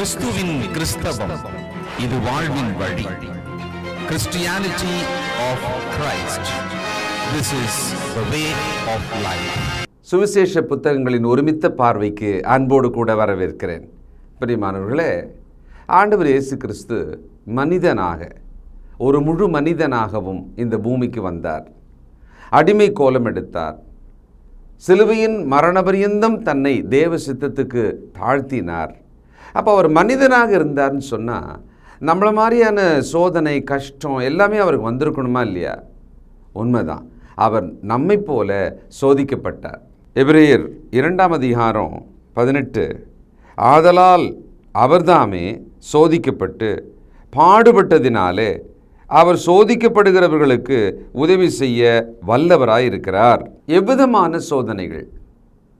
கிறிஸ்துவின் கிறிஸ்தவம். இது வாழ்வின் வழி. Christianity of Christ this is the way of life சுவிசேஷ புத்தகங்களின் ஒருமித்த பார்வைக்கு அன்போடு கூட வரவேற்கிறேன். பிரியமானவர்களே ஆண்டவர் இயேசு கிறிஸ்து மனிதனாக ஒரு முழு மனிதனாகவும் இந்த பூமிக்கு வந்தார். அடிமை கோலம் எடுத்தார். சிலுவையின் மரணபரியந்தம் தன்னை தேவ சித்தத்துக்கு தாழ்த்தினார். அப்போ அவர் மனிதனாக இருந்தார்னு சொன்னால் நம்மளை மாதிரியான சோதனை கஷ்டம் எல்லாமே அவருக்கு வந்திருக்கணுமா இல்லையா? உண்மைதான். அவர் நம்மை போல சோதிக்கப்பட்டார். எபிரேயர் இரண்டாம் அதிகாரம் பதினெட்டு ஆதலால் அவர்தாமே சோதிக்கப்பட்டு பாடுபட்டதினாலே அவர் சோதிக்கப்படுகிறவர்களுக்கு உதவி செய்ய வல்லவராய் இருக்கிறார் எவ்விதமான சோதனைகள்?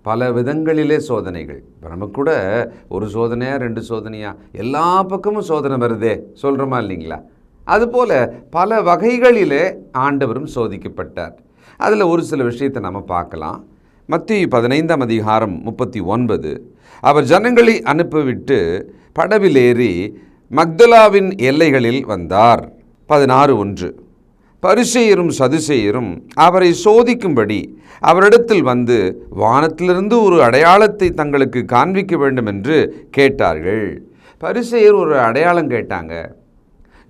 பல விதங்களிலே சோதனைகள். இப்போ நமக்கு கூட ஒரு சோதனையா ரெண்டு சோதனையா எல்லா பக்கமும் சோதனை வருதே சொல்கிறோமா இல்லைங்களா? அதுபோல் பல வகைகளிலே ஆண்டவரும் சோதிக்கப்பட்டார். அதில் ஒரு சில விஷயத்தை நம்ம பார்க்கலாம். மத்திய பதினைந்தாம் அதிகாரம் முப்பத்தி ஒன்பது. அவர் ஜனங்களை அனுப்பிவிட்டு படவிலேறி மக்தலாவின் எல்லைகளில் வந்தார். பதினாறு ஒன்று. பரிசெயரும் சதுசெயரும் அவரை சோதிக்கும்படி அவரிடத்தில் வந்து வானத்திலிருந்து ஒரு அடையாளத்தை தங்களுக்கு காண்பிக்க வேண்டும் என்று கேட்டார்கள். பரிசெயர் ஒரு அடையாளம் கேட்டாங்க.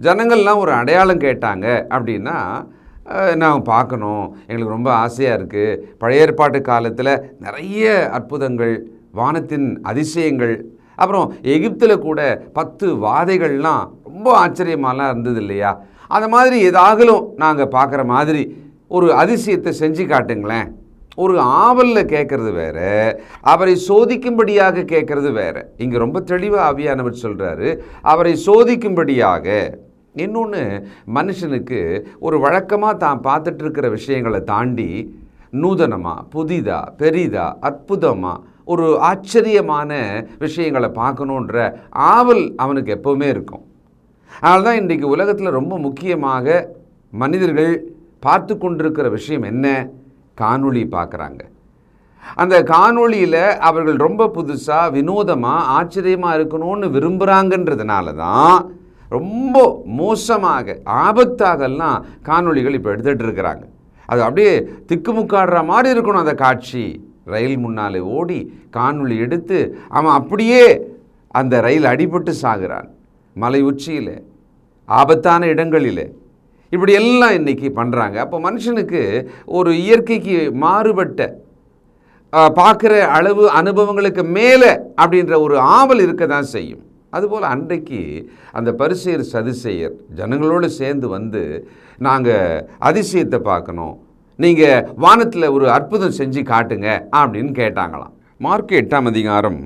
ஜனங்கள்லாம் ஒரு அடையாளம் கேட்டாங்க அப்படின்னா நாங்கள் நான் பார்க்கணும். எங்களுக்கு ரொம்ப ஆசையாக இருக்குது பழைய ஏற்பாட்டு காலத்தில் நிறைய அற்புதங்கள் வானத்தின் அதிசயங்கள் அப்புறம் எகிப்தில் கூட பத்து வாதைகள்லாம் ரொம்ப ஆச்சரியமாலாம் இருந்தது இல்லையா? அந்த மாதிரி ஏதாகலும் நாங்கள் பார்க்குற மாதிரி ஒரு அதிசயத்தை செஞ்சு காட்டுங்களேன். ஒரு ஆவலில் கேட்குறது வேறு அவரை சோதிக்கும்படியாக கேட்குறது வேறு. இங்கே ரொம்ப தெளிவாக ஆவியானவர் சொல்கிறாரு அவரை சோதிக்கும்படியாக. இன்னொன்று மனுஷனுக்கு ஒரு வழக்கமாக தான் பார்த்துட்டு இருக்கிற விஷயங்களை தாண்டி நூதனமாக புதிதாக பெரிதா அற்புதமாக ஒரு ஆச்சரியமான விஷயங்களை பார்க்கணுன்ற ஆவல் அவனுக்கு எப்போவுமே இருக்கும். அதனால தான் இன்றைக்கு உலகத்தில் ரொம்ப முக்கியமாக மனிதர்கள் பார்த்து கொண்டிருக்கிற விஷயம் என்ன? காணொளி பார்க்குறாங்க. அந்த காணொளியில் அவர்கள் ரொம்ப புதுசாக வினோதமாக ஆச்சரியமாக இருக்கணும்னு விரும்புகிறாங்கன்றதுனால தான் ரொம்ப மோசமாக ஆபத்தாகலாம் காணொளிகள் இப்போ எடுத்துகிட்டு இருக்கிறாங்க. அது அப்படியே திக்குமுக்காடுற மாதிரி இருக்கணும் அந்த காட்சி. ரயில் முன்னாலே ஓடி காணொளி எடுத்து அவன் அப்படியே அந்த ரயில் அடிபட்டு சாகிறான். மலை உச்சியில் ஆபத்தான இடங்களில். இப்படி எல்லாம் இன்னைக்கு பண்ணுறாங்க அப்போ மனுஷனுக்கு ஒரு இயற்கைக்கு மாறுபட்ட பார்க்குற அளவு அனுபவங்களுக்கு மேலே அப்படின்ற ஒரு ஆவல் இருக்க தான் செய்யும். அதுபோல் அன்றைக்கு அந்த பரிசெயர் சதிசெயர் ஜனங்களோடு சேர்ந்து வந்து நாங்கள் அதிசயத்தை பார்க்கணும். நீங்கள் வானத்தில் ஒரு அற்புதம் செஞ்சு காட்டுங்க அப்படின்னு கேட்டாங்களாம். மார்க் எட்டாம் அதிகாரம்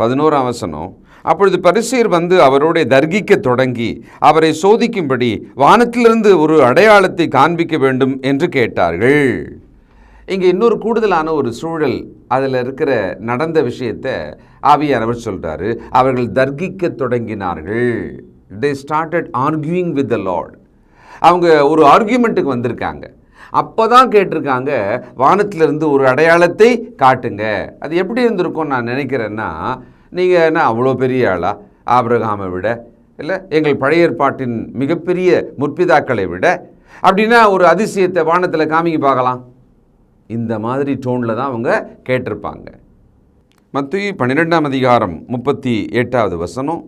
பதினோராம் வசனம் அப்பொழுது பரிசீர் வந்து அவரோட தர்கிக்க தொடங்கி அவரை சோதிக்கும்படி வானத்திலிருந்து ஒரு அடையாளத்தை காண்பிக்க வேண்டும் என்று கேட்டார்கள். இங்கே இன்னொரு கூடுதலான ஒரு சூழல் அதில் இருக்கிற நடந்த விஷயத்தை ஆவியானவர் சொல்கிறாரு அவர்கள் தர்கிக்க தொடங்கினார்கள். They started arguing with the lord அவங்க ஒரு ஆர்கியூமெண்ட்டுக்கு வந்திருக்காங்க. அப்போ தான் கேட்டிருக்காங்க வானத்திலிருந்து ஒரு அடையாளத்தை காட்டுங்க. அது எப்படி இருந்திருக்கும் நான் நினைக்கிறேன்னா நீங்கள் என்ன அவ்வளோ பெரிய ஆளா? ஆபிரகாமை விட இல்லை எங்கள் பழைய ஏற்பாட்டின் மிகப்பெரிய முற்பிதாக்களை விட? அப்படின்னா ஒரு அதிசயத்தை வானத்தில் காமிங்க பார்க்கலாம். இந்த மாதிரி டோனில் தான் அவங்க கேட்டிருப்பாங்க. மத்திய பன்னிரெண்டாம் அதிகாரம் முப்பத்தி எட்டாவது வசனம்.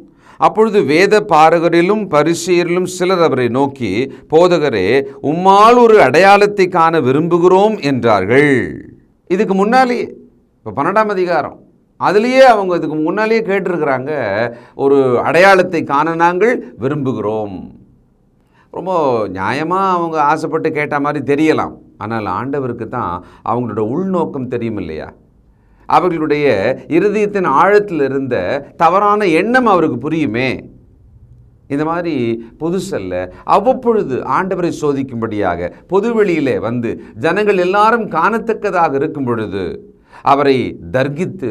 அப்பொழுது வேத பாரகரிலும் பரிசெயரிலும் சிலர் அவரை நோக்கி போதகரே உம்மால் ஒரு அடையாளத்தை காண விரும்புகிறோம் என்றார்கள். இதுக்கு முன்னாலேயே இப்போ பன்னெண்டாம் அதிகாரம். அதுலேயே அவங்க இதுக்கு முன்னாலேயே கேட்டிருக்கிறாங்க ஒரு அடையாளத்தை காண நாங்கள் விரும்புகிறோம். ரொம்ப நியாயமாக அவங்க ஆசைப்பட்டு கேட்ட மாதிரி தெரியலாம். ஆனால் ஆண்டவருக்கு தான் அவங்களோட உள்நோக்கம் தெரியும் இல்லையா? அவர்களுடைய இருதயத்தின் ஆழத்தில் இருந்த தவறான எண்ணம் அவருக்கு புரியுமே? இந்த மாதிரி புதுசல்ல அவ்வப்பொழுது ஆண்டவரை சோதிக்கும்படியாக பொதுவெளியிலே வந்து ஜனங்கள் எல்லாரும் காணத்தக்கதாக இருக்கும் பொழுது அவரை தர்கித்து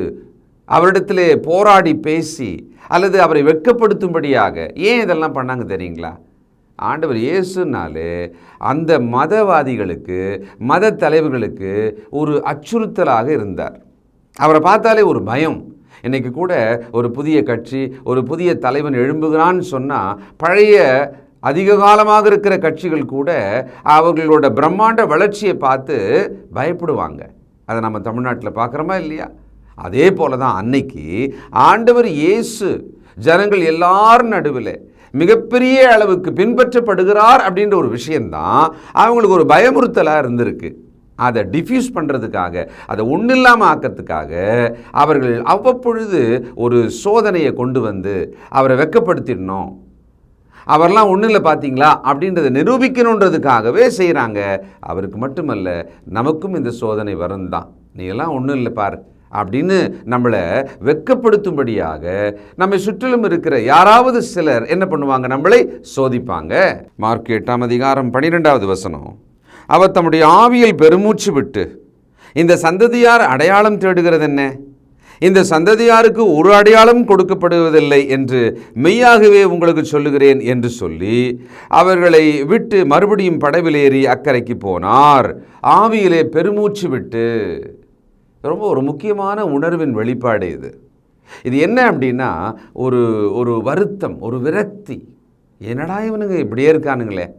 அவரிடத்திலே போராடி பேசி அல்லது அவரை வெட்கப்படுத்தும்படியாக ஏன் இதெல்லாம் பண்ணாங்க தெரியுங்களா? ஆண்டவர் இயேசுனாலே அந்த மதவாதிகளுக்கு மத தலைவர்களுக்கு ஒரு அச்சுறுத்தலாக இருந்தார். அவரை பார்த்தாலே ஒரு பயம். இன்றைக்கி கூட ஒரு புதிய கட்சி ஒரு புதிய தலைவன் எழும்புகிறான்னு சொன்னால் பழைய அதிக காலமாக இருக்கிற கட்சிகள் கூட அவர்களோட பிரம்மாண்ட வளர்ச்சியை பார்த்து பயப்படுவாங்க. அதை நம்ம தமிழ்நாட்டில் பார்க்குறோமா இல்லையா? அதே போல தான் அன்னைக்கு ஆண்டவர் இயேசு ஜனங்கள் எல்லார் நடுவில் மிகப்பெரிய அளவுக்கு பின்பற்றப்படுகிறார் அப்படின்ற ஒரு விஷயந்தான் அவங்களுக்கு ஒரு பயமுறுத்தலாக இருந்திருக்கு. அதை டிஃப்யூஸ் பண்ணுறதுக்காக அதை ஒன்றும் இல்லாமல் ஆக்கிறதுக்காக அவர்கள் அவ்வப்பொழுது ஒரு சோதனையை கொண்டு வந்து அவரை வெக்கப்படுத்திடணும். அவர்லாம் ஒன்றும் இல்லை பார்த்தீங்களா அப்படின்றத நிரூபிக்கணுன்றதுக்காகவே செய்கிறாங்க அவருக்கு மட்டுமல்ல நமக்கும் இந்த சோதனை வரும் தான் நீ எல்லாம் ஒன்றும் இல்லை பார். அப்படின்னு நம்மளை வெக்கப்படுத்தும்படியாக நம்மை சுற்றிலும் இருக்கிற யாராவது சிலர் என்ன பண்ணுவாங்க? நம்மளை சோதிப்பாங்க. மார்க் எட்டாம் அதிகாரம் பனிரெண்டாவது வசனம். அவர் தம்முடைய ஆவியில் பெருமூச்சு விட்டு இந்த சந்ததியார் அடையாளம் தேடுகிறது என்ன? இந்த சந்ததியாருக்கு ஒரு அடையாளம் கொடுக்கப்படுவதில்லை என்று மெய்யாகவே உங்களுக்கு சொல்லுகிறேன் என்று சொல்லி அவர்களை விட்டு மறுபடியும் படவிலேறி அக்கறைக்கு போனார். ஆவியிலே பெருமூச்சு விட்டு ரொம்ப ஒரு முக்கியமான உணர்வின் வெளிப்பாடு இது. இது என்ன அப்படின்னா ஒரு ஒரு வருத்தம் ஒரு விரக்தி. என்னடா இவனுங்க இப்படியே இருக்கானுங்களே?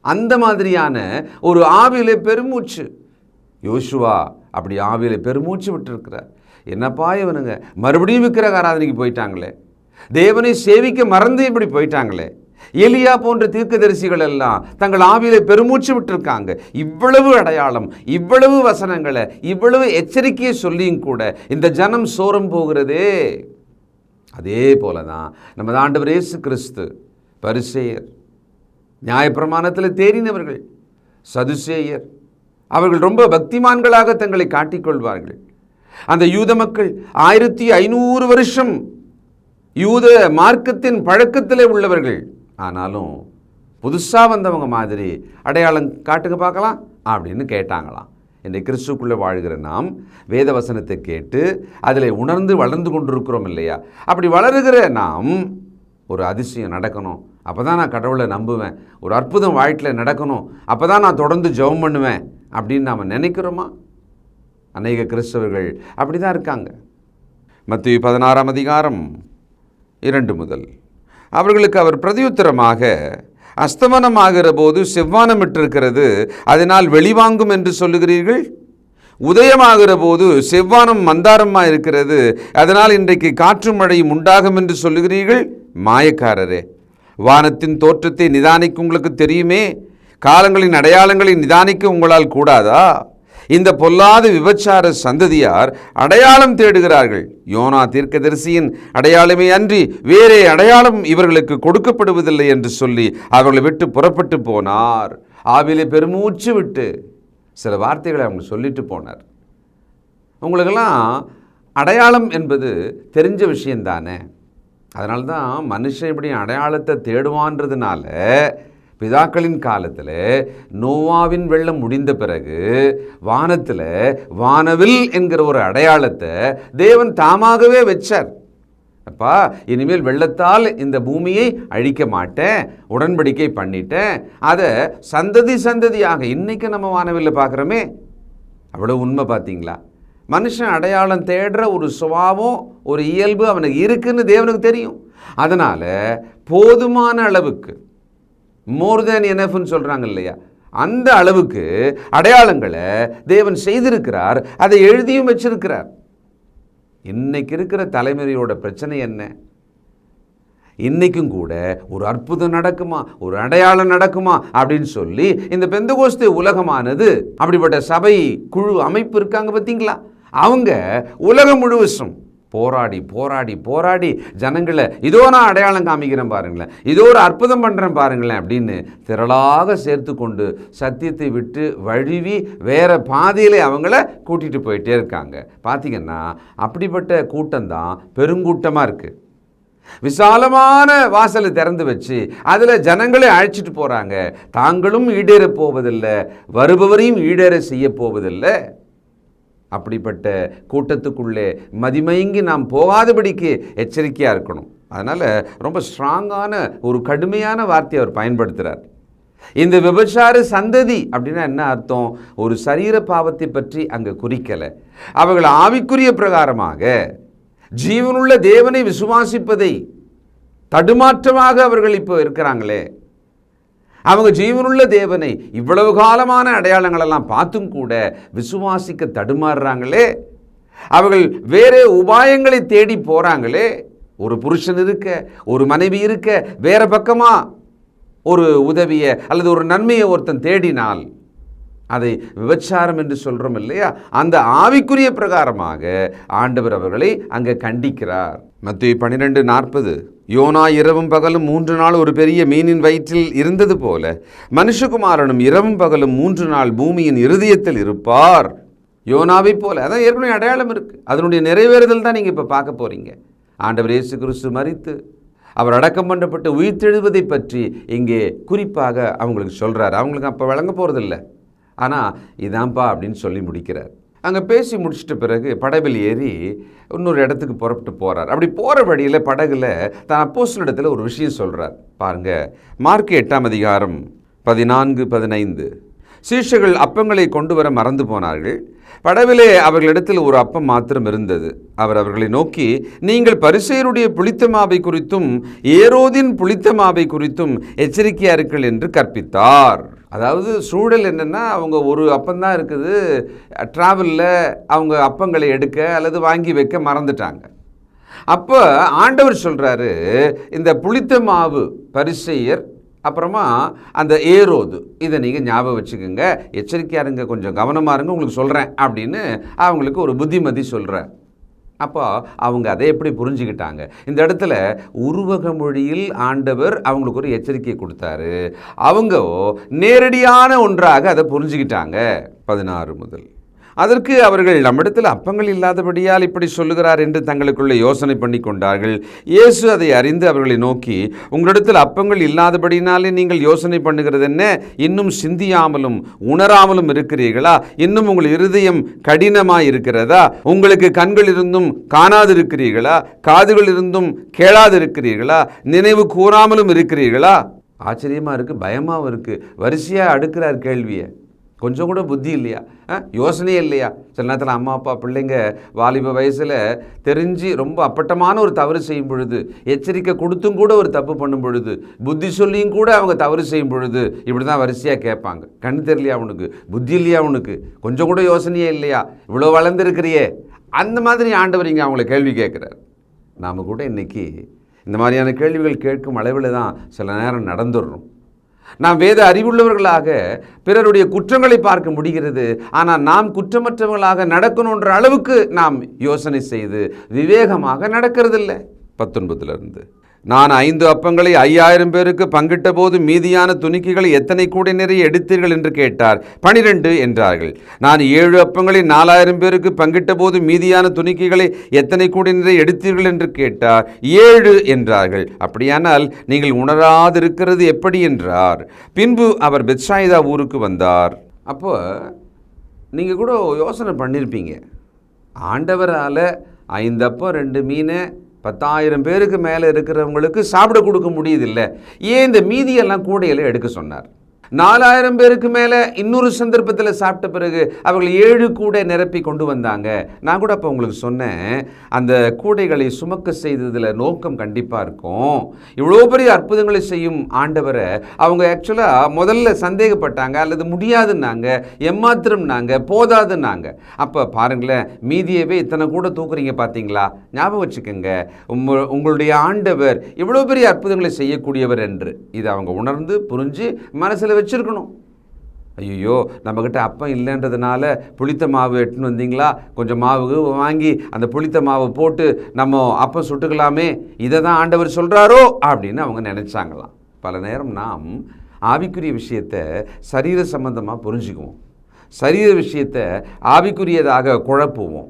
அந்த மாதிரியான ஒரு ஆவியிலே பெருமூச்சு. யோசுவா அப்படி ஆவியில் பெருமூச்சு விட்டுருக்கிறார். என்னப்பா இவனுங்க? மறுபடியும் விக்கிரக ஆராதனைக்கு போயிட்டாங்களே? தேவனை சேவிக்க மறந்து இப்படி போயிட்டாங்களே? எலியா போன்ற தீர்க்கதரிசிகள் எல்லாம் தங்கள் ஆவியிலே பெருமூச்சு விட்டுருக்காங்க. இவ்வளவு அடையாளம் இவ்வளவு வசனங்களை இவ்வளவு எச்சரிக்கையை சொல்லியும் கூட இந்த ஜனம் சோரம் போகிறதே. அதே போல தான் நமது ஆண்டவர் இயேசு கிறிஸ்து பரிசேயர் நியாயப்பிரமாணத்தில் தேறினவர்கள் சதுசேயர் அவர்கள் ரொம்ப பக்திமான்களாக தங்களை காட்டிக்கொள்வார்கள். அந்த யூத மக்கள் ஆயிரத்தி ஐநூறு வருஷம் யூத மார்க்கத்தின் பழக்கத்திலே உள்ளவர்கள். ஆனாலும் புதுசாக வந்தவங்க மாதிரி அடையாளம் காட்டுங்க பார்க்கலாம் அப்படின்னு கேட்டாங்களாம். இன்றைக்கு கிறிஸ்துக்குள்ளே வாழ்கிற நாம் வேத வசனத்தை கேட்டு அதில் உணர்ந்து வளர்ந்து கொண்டிருக்கிறோம் இல்லையா? அப்படி வளருகிற நாம் ஒரு அதிசயம் நடக்கணும். அப்போ தான் நான் கடவுளை நம்புவேன். ஒரு அற்புதம் வாழ்க்கையில் நடக்கணும். அப்போ தான் நான் தொடர்ந்து ஜெபம் பண்ணுவேன் அப்படின்னு நாம் நினைக்கிறோமா? அநேக கிறிஸ்தவர்கள் அப்படி தான் இருக்காங்க. மத்திய பதினாறாம் அதிகாரம் இரண்டு முதல் அவர்களுக்கு அவர் பிரதியுத்தரமாக அஸ்தமனமாகிற போது செவ்வானமிட்டிருக்கிறது அதனால் வெளிவாங்கும் என்று சொல்லுகிறீர்கள்? உதயமாகிற போது செவ்வானம் மந்தாரமாக இருக்கிறது அதனால் இன்றைக்கு காற்று மழையும் உண்டாகும் என்று சொல்லுகிறீர்கள்? மாயக்காரரே வானத்தின் தோற்றத்தை நிதானிக்க உங்களுக்கு தெரியுமே? காலங்களின் அடையாளங்களை நிதானிக்க உங்களால் கூடாதா? இந்த பொல்லாத விபச்சார சந்ததியார் அடையாளம் தேடுகிறார்கள். யோனா தீர்க்கதரிசியின் அடையாளமே அன்றி வேறே அடையாளம் இவர்களுக்கு கொடுக்கப்படுவதில்லை என்று சொல்லி அவர்களை விட்டு புறப்பட்டு போனார். ஆவிலே பெருமூச்சு விட்டு சில வார்த்தைகளை அவங்க சொல்லிட்டு போனார். உங்களுக்கெல்லாம் அடையாளம் என்பது தெரிஞ்ச விஷயந்தானே அதனால தான் மனுஷன் இப்படி அடையாளத்தை தேடுவான்றதுனால பிதாக்களின் காலத்தில் நோவாவின் வெள்ளம் முடிந்த பிறகு வானத்தில் வானவில் என்கிற ஒரு அடையாளத்தை தேவன் தாமாகவே வச்சார். அப்பா இனிமேல் வெள்ளத்தால் இந்த பூமியை அழிக்க மாட்டேன் உடன்படிக்கை பண்ணிட்டேன். அதை சந்ததி சந்ததியாக இன்னைக்கு நம்ம வானவில்ல பார்க்குறோமே. அவ்வளோ உண்மை பார்த்தீங்களா? மனுஷன் அடையாளம் தேடுற ஒரு சுபாவம் ஒரு இயல்பு அவனுக்கு இருக்குன்னு தேவனுக்கு தெரியும். அதனால் போதுமான அளவுக்கு மோர் தேன் எனஃப்னு சொல்கிறாங்க இல்லையா? அந்த அளவுக்கு அடையாளங்களை தேவன் செய்திருக்கிறார் அதை எழுதியும் வச்சிருக்கிறார். இன்னைக்கு இருக்கிற தலைமுறையோட பிரச்சனை என்ன? இன்னைக்கும் கூட ஒரு அற்புதம் நடக்குமா? ஒரு அடையாளம் நடக்குமா? அப்படின்னு சொல்லி இந்த பெந்தகோஸ்து உலகமானது அப்படிப்பட்ட சபை குழு அமைப்பு இருக்காங்க பார்த்தீங்களா அவங்க உலகம் முழுவதும் போராடி போராடி போராடி ஜனங்களை இதோ நான் அடையாளம் காமிக்கிறேன் பாருங்களேன். இதோ ஒரு அற்புதம் பண்ணுறேன் பாருங்களேன் அப்படின்னு திரளாக சேர்த்து கொண்டு சத்தியத்தை விட்டு வழுவி வேறு பாதையிலே அவங்கள கூட்டிகிட்டு போயிட்டே இருக்காங்க. பார்த்தீங்கன்னா அப்படிப்பட்ட கூட்டம்தான் பெருங்கூட்டமாக இருக்குது விசாலமான வாசலை திறந்து வச்சு அதில் ஜனங்களை அழைச்சிட்டு போகிறாங்க தாங்களும் ஈடேறப் போவதில்லை வருபவரையும் ஈடேற செய்ய போவதில்லை. அப்படிப்பட்ட கூட்டத்துக்குள்ளே மதிமயங்கி நாம் போகாதபடிக்கு எச்சரிக்கையாக இருக்கணும். அதனால் ரொம்ப ஸ்ட்ராங்கான ஒரு கடுமையான வார்த்தையை அவர் பயன்படுத்துகிறார் இந்த விபச்சார சந்ததி அப்படின்னா என்ன அர்த்தம்? ஒரு சரீர பாவத்தை பற்றி அங்கே குறிக்கலை. அவர்கள் ஆவிக்குரிய பிரகாரமாக ஜீவனுள்ள தேவனை விசுவாசிப்பதை தடுமாற்றமாக அவர்கள் இப்போ இருக்கிறாங்களே. அவங்க ஜீவனுள்ள தேவனை இவ்வளவு காலமான அடையாளங்களெல்லாம் பார்த்தும் கூட விசுவாசிக்க தடுமாறுறாங்களே? அவர்கள் வேறு உபாயங்களை தேடி போகிறாங்களே ஒரு புருஷன் இருக்க ஒரு மனைவி இருக்க வேற பக்கமாக ஒரு உதவியை அல்லது ஒரு நன்மையை ஒருத்தன் தேடினால் அதை விபச்சாரம் என்று சொல்கிறோம் இல்லையா? அந்த ஆவிக்குரிய பிரகாரமாக ஆண்டவர் அவர்களை அங்கே கண்டிக்கிறார். மத்திய பன்னிரெண்டு நாற்பது. யோனா இரவும் பகலும் மூன்று நாள் ஒரு பெரிய மீனின் வயிற்றில் இருந்தது போல மனுஷகுமாரனும் இரவும் பகலும் மூன்று நாள் பூமியின் இருதயத்தில் இருப்பார். யோனாவை போல. அதான் ஏற்கனவே அடையாளம் இருக்குது அதனுடைய நிறைவேறுதல் தான் நீங்கள் இப்போ பார்க்க போகிறீங்க ஆண்டவர் இயேசு கிறிஸ்து மறித்து அவர் அடக்கம் பண்ணப்பட்டு உயிர்த்தெழுவதை பற்றி இங்கே குறிப்பாக அவங்களுக்கு சொல்கிறார் அவங்களுக்கு அப்போ வழங்க போகிறதில்ல ஆனால் இதான்ப்பா அப்படின்னு சொல்லி முடிக்கிறார். அங்கே பேசி முடிச்சிட்ட பிறகு படவில் ஏறி இன்னொரு இடத்துக்கு புறப்பட்டு போகிறார் அப்படி போகிற வழியில் படகுல தான் அப்போஸ்தலர் இடத்துல ஒரு விஷயம் சொல்கிறார் பாருங்க மார்க் எட்டாம் அதிகாரம் பதினான்கு பதினைந்து. சீஷர்கள் அப்பங்களை கொண்டு வர மறந்து போனார்கள். படவிலே அவர்களிடத்தில் ஒரு அப்பம் மாத்திரம் இருந்தது. அவர் அவர்களை நோக்கி நீங்கள் பரிசெயருடைய புளித்த மாவை குறித்தும் ஏரோதின் புளித்த மாவை குறித்தும் எச்சரிக்கையாருக்கள் என்று கற்பித்தார். அதாவது சூழல் என்னென்னா அவங்க ஒரு அப்பந்தான் இருக்குது ட்ராவலில் அவங்க அப்பங்களை எடுக்க அல்லது வாங்கி வைக்க மறந்துட்டாங்க. அப்போ ஆண்டவர் சொல்கிறாரு இந்த புளித்த மாவு பரிசெயர் அப்புறமா அந்த ஏரோது இதை நீங்கள் ஞாபகம் வச்சுக்கோங்க எச்சரிக்கையாக இருங்க கொஞ்சம் கவனமாக இருங்க உங்களுக்கு சொல்கிறேன் அப்படின்னு அவங்களுக்கு ஒரு புத்திமதி சொல்கிறேன் அப்போ அவங்க அதை எப்படி புரிஞ்சுக்கிட்டாங்க? இந்த இடத்துல உருவக மொழியில் ஆண்டவர் அவங்களுக்கு ஒரு எச்சரிக்கை கொடுத்தாரு. அவங்க நேரடியான ஒன்றாக அதை புரிஞ்சுக்கிட்டாங்க. பதினாறு முதல். அதற்கு அவர்கள் நம்மிடத்தில் அப்பங்கள் இல்லாதபடியால் இப்படி சொல்லுகிறார் என்று தங்களுக்குள்ளே யோசனை பண்ணி கொண்டார்கள். இயேசு அதை அறிந்து அவர்களை நோக்கி உங்களிடத்தில் அப்பங்கள் இல்லாதபடினாலே நீங்கள் யோசனை பண்ணுகிறது என்ன? இன்னும் சிந்தியாமலும் உணராமலும் இருக்கிறீர்களா? இன்னும் உங்கள் இருதயம் கடினமாக இருக்கிறதா உங்களுக்கு கண்கள் இருந்தும் காணாதிருக்கிறீர்களா? காதுகள் இருந்தும் கேளாதிருக்கிறீர்களா? நினைவு கூறாமலும் இருக்கிறீர்களா? ஆச்சரியமாக இருக்குது பயமாகவும் இருக்குது வரிசையாக அடுக்கிறார் கேள்வியை. கொஞ்சம் கூட புத்தி இல்லையா? ஆ? யோசனையே இல்லையா? சில நேரத்தில் அம்மா அப்பா பிள்ளைங்க வாலிப வயசில் தெரிஞ்சு ரொம்ப அப்பட்டமான ஒரு தவறு செய்யும் பொழுது எச்சரிக்கை கொடுத்தும் கூட ஒரு தப்பு பண்ணும் பொழுது புத்தி சொல்லியும் கூட அவங்க தவறு செய்யும் பொழுது இப்படி தான் வரிசையாக கேட்பாங்க. கண் தெரியலையா உனக்கு? புத்தி இல்லையா உனக்கு? கொஞ்சம் கூட யோசனையே இல்லையா? இவ்வளோ வளர்ந்துருக்கிறியே? அந்த மாதிரி ஆண்டவர் இங்கே அவங்கள கேள்வி கேட்குறாரு. நாம் கூட இன்றைக்கி இந்த மாதிரியான கேள்விகள் கேட்கும் அளவில் தான் சில நேரம் நடந்துடுறோம் நாம் வேத அறிவுள்ளவர்களாக பிறருடைய குற்றங்களை பார்க்க முடிகிறது. ஆனால் நாம் குற்றமற்றவர்களாக நடக்கணுன்ற அளவுக்கு நாம் யோசனை செய்து விவேகமாக நடக்கிறதில்லை. பத்தொன்பதுலேருந்து நான் ஐந்து அப்பங்களை ஐயாயிரம் பேருக்கு பங்கிட்ட போது மீதியான துணிக்கைகளை எத்தனை கூடை நிறைய எடுத்தீர்கள் என்று கேட்டார். பனிரெண்டு என்றார்கள். நான் ஏழு அப்பங்களை நாலாயிரம் பேருக்கு பங்கிட்ட போது மீதியான துணிக்கைகளை எத்தனை கூடை நிறைய எடுத்தீர்கள் என்று கேட்டார். ஏழு என்றார்கள். அப்படியானால் நீங்கள் உணராதிருக்கிறது எப்படி என்றார். பின்பு அவர் பெத்சாயிதா ஊருக்கு வந்தார். அப்போ நீங்கள் கூட யோசனை பண்ணியிருப்பீங்க ஆண்டவரால் ஐந்தப்போ ரெண்டு மீன் பத்தாயிரம் பேருக்கு மேலே இருக்கிறவங்களுக்கு சாப்பிட கொடுக்க முடியுதில்லை. ஏன் இந்த மீதியெல்லாம் கூடையில் எடுக்க சொன்னார்? நாலாயிரம் பேருக்கு மேலே இன்னொரு சந்தர்ப்பத்தில் சாப்பிட்ட பிறகு அவர்கள் ஏழு கூடை நிரப்பி கொண்டு வந்தாங்க. நான் கூட அப்போ உங்களுக்கு சொன்னேன் அந்த கூடைகளை சுமக்க செய்ததில் நோக்கம் கண்டிப்பாக இருக்கும். இவ்வளோ பெரிய அற்புதங்களை செய்யும் ஆண்டவரை அவங்க ஆக்சுவலாக முதல்ல சந்தேகப்பட்டாங்க அல்லது முடியாதுன்னாங்க எம்மாத்திரம்னாங்க போதாதுன்னாங்க. அப்போ பாருங்களேன் மீதியவே இத்தனை கூட தூக்குறீங்க பார்த்தீங்களா ஞாபகம் வச்சுக்கோங்க உங்களுடைய ஆண்டவர் இவ்வளோ பெரிய அற்புதங்களை செய்யக்கூடியவர் என்று. இதை அவங்க உணர்ந்து புரிஞ்சு மனசில் வச்சிருக்கணும். ஐயோ நம்மக்கிட்ட அப்பம் இல்லைன்றதுனால புளித்த மாவு எட்டுன்னு வந்தீங்களா? கொஞ்சம் மாவு வாங்கி அந்த புளித்த மாவை போட்டு நம்ம அப்பம் சுட்டுக்கலாமே இதை தான் ஆண்டவர் சொல்கிறாரோ அப்படின்னு அவங்க நினச்சாங்களாம். பல நேரம் நாம் ஆவிக்குரிய விஷயத்தை சரீர சம்பந்தமாக புரிஞ்சுக்குவோம். சரீர விஷயத்தை ஆவிக்குரியதாக குழப்புவோம்.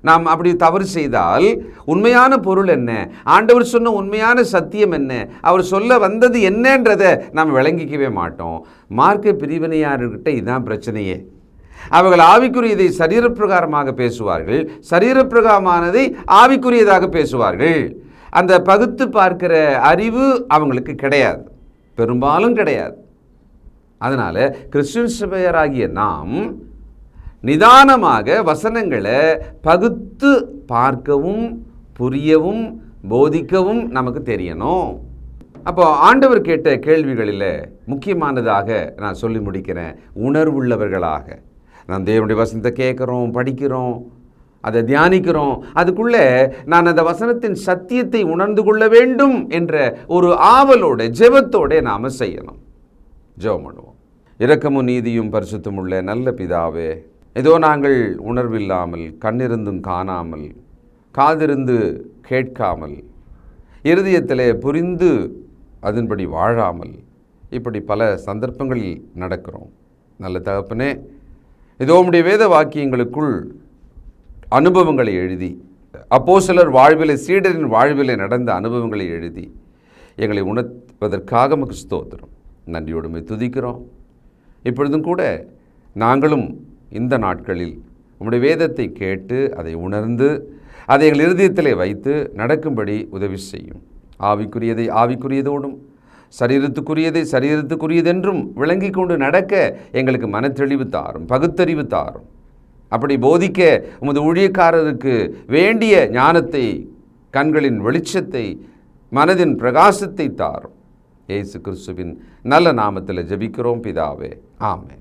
நாம் அப்படி தவறு செய்தால் உண்மையான பொருள் என்ன? ஆண்டவர் சொன்ன உண்மையான சத்தியம் என்ன? அவர் சொல்ல வந்தது என்னன்றதை நாம் விளங்கிக்கவே மாட்டோம். மார்க்க பிரிவினையாளர்கிட்ட இதுதான் பிரச்சனையே. அவர்கள் ஆவிக்குரியதை சரீரப்பிரகாரமாக பேசுவார்கள். சரீரப்பிரகாரமானதை ஆவிக்குரியதாக பேசுவார்கள். அந்த பகுத்து பார்க்கிற அறிவு அவங்களுக்கு கிடையாது. பெரும்பாலும் கிடையாது. அதனால் கிறிஸ்டின் சபையராகிய நாம் நிதானமாக வசனங்களை பகுத்து பார்க்கவும் புரியவும் போதிக்கவும் நமக்கு தெரியணும். அப்போ ஆண்டவர் கேட்ட கேள்விகளில் முக்கியமானதாக நான் சொல்லி முடிக்கிறேன். உணர்வுள்ளவர்களாக. நான் தேவனுடைய வசனத்தை கேட்குறோம் படிக்கிறோம் அதை தியானிக்கிறோம். அதுக்குள்ளே நான் அந்த வசனத்தின் சத்தியத்தை உணர்ந்து கொள்ள வேண்டும் என்ற ஒரு ஆவலோட ஜெபத்தோட நாம் செய்யணும். ஜெபம் பண்ணுவோம். இரக்கமும் நீதியும் பரிசுத்தும் உள்ள நல்ல பிதாவே ஏதோ நாங்கள் உணர்வில்லாமல் கண்ணிருந்தும் காணாமல் காதிருந்து கேட்காமல் இருதயத்திலே புரிந்து அதன்படி வாழாமல் இப்படி பல சந்தர்ப்பங்களில் நடக்கிறோம். நல்ல தகப்பனே ஏதோ உடைய வேத வாக்கியங்களுக்குள் அனுபவங்களை எழுதி அப்போ சிலர் வாழ்விலை சீடரின் வாழ்விலை நடந்த அனுபவங்களை எழுதி எங்களை உணர்வதற்காக நமக்கு ஸ்தோத்திரம். நன்றியோடுமை துதிக்கிறோம். இப்பொழுதும் கூட நாங்களும் இந்த நாட்களில் உம்முடைய வேதத்தை கேட்டு அதை உணர்ந்து அதை எங்கள் இருதயத்திலே வைத்து நடக்கும்படி உதவி செய்யும். ஆவிக்குரியதை ஆவிக்குரியதோடும் சரீரத்துக்குரியதை சரீரத்துக்குரியதென்றும் விளங்கி கொண்டு நடக்க எங்களுக்கு மனத்தெளிவு தாரும் பகுத்தறிவு தாரும். அப்படி போதிக்க உமது ஊழியக்காரருக்கு வேண்டிய ஞானத்தை கண்களின் வெளிச்சத்தை மனதின் பிரகாசத்தை தாரும். இயேசு கிறிஸ்துவின் நல்ல நாமத்தில் ஜெபிக்கிறோம் பிதாவே. ஆமே